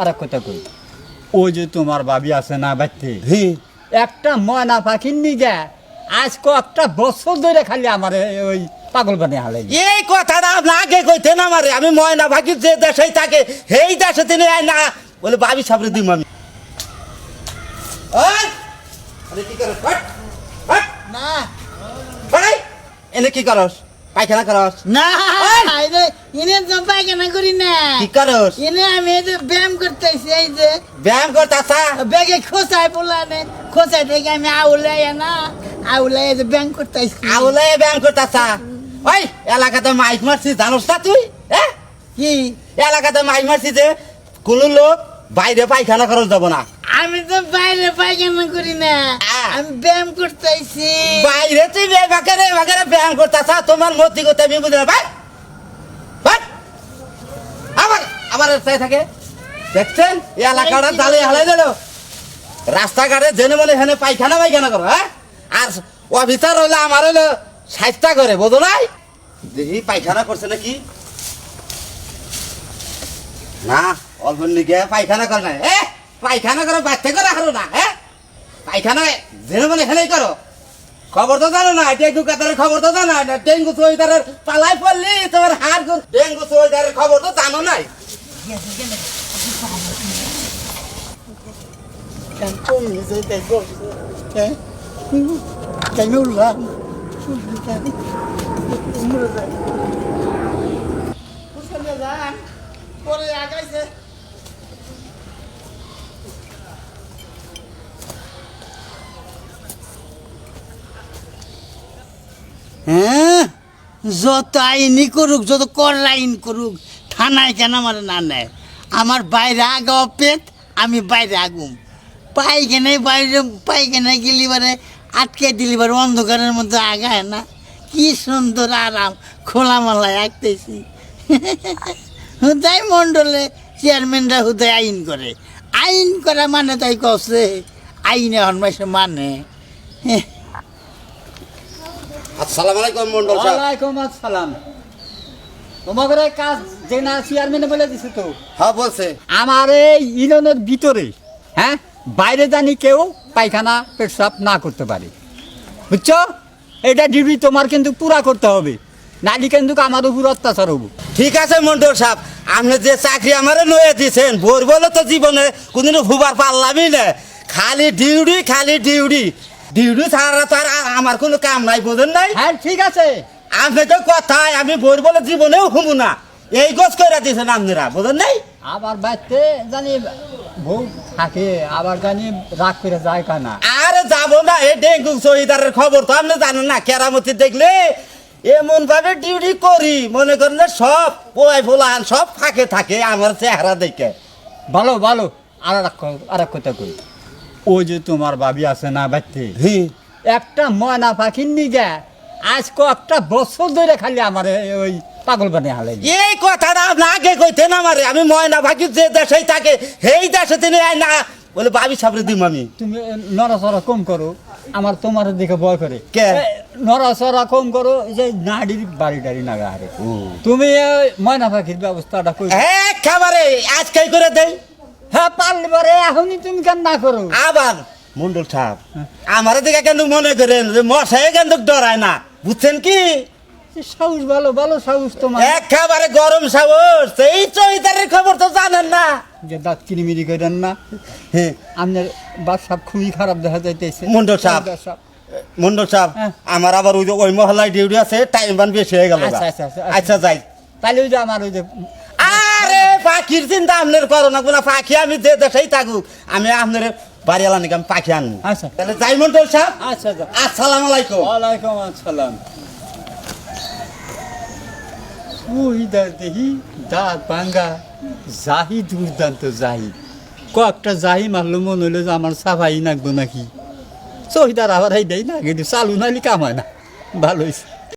আর এক কথা কই। ওই যে তোমার বাবি আছে না বাড়তে? হি একটা ময়না পাখির নিগে আজ কয়েকটা বছর ধরে খালি আমার ওই পাগল বানিয়ে হালাই এই কথাটা আপনি আগে কইতেন আমারে আমি ময়না ভাগি যে দেশেই থাকে সেই দেশে তিনি না বলে বাবি সাবরে হট হট। না। এনে কি করস? পায়খানা করস? না এই! এনে এনে তো পায়খানা করি না। কি করস? এনে আমি এই যে ব্যায়াম করতেছি এই যে। ব্যায়াম করতাছা? ব্যাগে খোঁচাই পোলানে খোঁচাই থেকে আমি আউলাই না আউলাই এই যে ব্যায়াম করতেছি। আউলে ব্যায়াম করতাছা? ওই এলাকাতে মাইক মারছি জানোস না তুই? হ্যাঁ কি? এলাকাতে মাইক মারছি যে কোনো লোক বাইরে পায়খানা খরচ যাব না। আমি তো বাইরে পায়খানা করি না। আমি ব্যায়াম করতেছি। বাইরে তুই বাকারে বাকারে ব্যায়াম করতাছা তোমার মতি করতে আমি বুঝলাম ভাই আবার চাই থাকে। দেখছেন? এই এলাকাটা তালে হালাই দিল। রাস্তাঘাটে জেনে মনে হেনে পায়খানা পায়খানা করো হ্যাঁ? আর অফিসার হইলে আমার হইলে সাইজটা করে বোঝো নাই? দেখি পায়খানা করছে নাকি? না অল্প নিকে পায়খানা করে না এ পায়খানা করো বাচ্চা করে হারো না হ্যাঁ? পায়খানা জেনে মনে হেনেই করো। খবর তো জানো না ডেঙ্গু কাতারের খবর তো জানো না ডেঙ্গু সোয়েদারের পালাই পড়লি তোমার হাড় গুড় ডেঙ্গু সোয়েদারের খবর তো জানো নাই। তুমি যে দেখো হ্যাঁ? কেন উঠলাম পরে আগাইছে হ্যাঁ যত আইনই করুক, যত কর আইন করুক থানায় কেন আমার না নেয়? আমার বাইরে আগা পেট আমি বাইরে আগুম। পাইখানে বাইরে পাইখানে গেলি বারে আটকে দিলি বারে অন্ধকারের মধ্যে আগায় না। কি সুন্দর আরাম খোলামালায় আঁকতেছি। হুদাই মণ্ডলে চেয়ারম্যানরা হুদায় আইন করে। আইন করা মানে তাই কছে আইনে হনমাসে মানে। আসসালামু আলাইকুম মন্ডল সাহেব। ওয়ালাইকুম আসসালাম। তোমাদের কাজ যে না চেয়ারম্যানে বলে দিছে তো। হ্যাঁ বলছে। আমার এই ইউনিয়নের ভিতরে হ্যাঁ বাইরে জানি কেউ পায়খানা পেশাব না করতে পারে। বুঝছ? এটা ডিউটি তোমার কিন্তু পুরা করতে হবে। নালি কিন্তু আমার উপর অত্যাচার হব। ঠিক আছে মন্ডল সাহেব। আপনি যে চাকরি আমারে লয়ে দিয়েছেন ভোর বলে তো জীবনে কোনদিন হুবার পারলামই না। খালি ডিউটি খালি ডিউটি। ডিউটি ছাড়া তো আর আমার কোনো কাম নাই বোঝেন নাই? হ্যাঁ ঠিক আছে। আপনাকে কথায় আমি ভোর বলে জীবনেও হুমু না। এই গোছ করে দিয়েছেন আপনারা বোঝেন নাই? আবার বাড়তে জানি বউ থাকে আবার জানি রাগ করে যায় কানা আরে যাব না এই ডেঙ্গু শহীদারের খবর তো আপনি জানেন না কেরামতি দেখলে এমন ভাবে ডিউটি করি মনে করেন যে সব পোলাই ফোলান সব ফাঁকে থাকে আমার চেহারা দেখে। ভালো ভালো আর আর কথা কই। ওই যে তোমার বাবি আছে না বাড়তে হি। একটা ময়না পাখির নিগে আজ কয়েকটা বছর ধরে খালি আমার ওই পাগল বানিয়ে হালাই এই কথাটা আপনি আগে কইতেন আমারে আমি ময়না ভাগি যে দেশেই থাকে সেই দেশে তিনি না। বলে বাবি সাবরে দিম আমি। তুমি নড়াচড়া কম করো আমার তোমার দিকে ভয় করে। কে? নড়াচড়া কম করো এই যে নাড়ির বাড়ি টাড়ি নাগা হারে। তুমি ময়না পাখির ব্যবস্থাটা কই? হ্যাঁ খাবারে আজকাই করে দেই। হ্যাঁ পারলে পারে এখনই তুমি কেন না করো। আবার মন্ডল সাহেব আমার দিকে কেন মনে করেন মশাই কিন্তু ডরায় না। বুঝছেন কি? সাহস ভালো ভালো সাহস তোমার। একেবারে গরম সাবর সেই চৈতারের খবর তো জানেন না। যে দাঁত কিরিমিরি করেন না। হ্যাঁ। আপনার বাসা খুবই খারাপ দেখা যাইতেছে। মন্ডল সাহেব। মন্ডল সাহেব। হ্যাঁ। আমার আবার ওই যে ওই মহলায় ডিউটি আছে টাইম বান বেশি হয়ে গেল আচ্ছা, আচ্ছা, আচ্ছা, আচ্ছা যাই। তাহলে ওই যে আমার ওই যে আরে পাখির চিন্তা আপনার করো না কোনো পাখি আমি যে দেশেই থাকুক আমি আপনার বাড়ি আলা নাকি আমি পাখি আনব। আচ্ছা। তাহলে যাই মন্ডল সাহেব। আচ্ছা যাও। আসসালামু আলাইকুম। ওয়ালাইকুম আসসালাম। সুইদার দেখি দাঁত ভাঙ্গা জাহি দুর্দান্ত জাহি। কয়েকটা জাহি মারলো মনে হইল যে আমার সাফাই নাকবো নাকি। সহিদার আবার এই দেয় না কিন্তু চালু নালি কামায় না। ভালো হয়েছে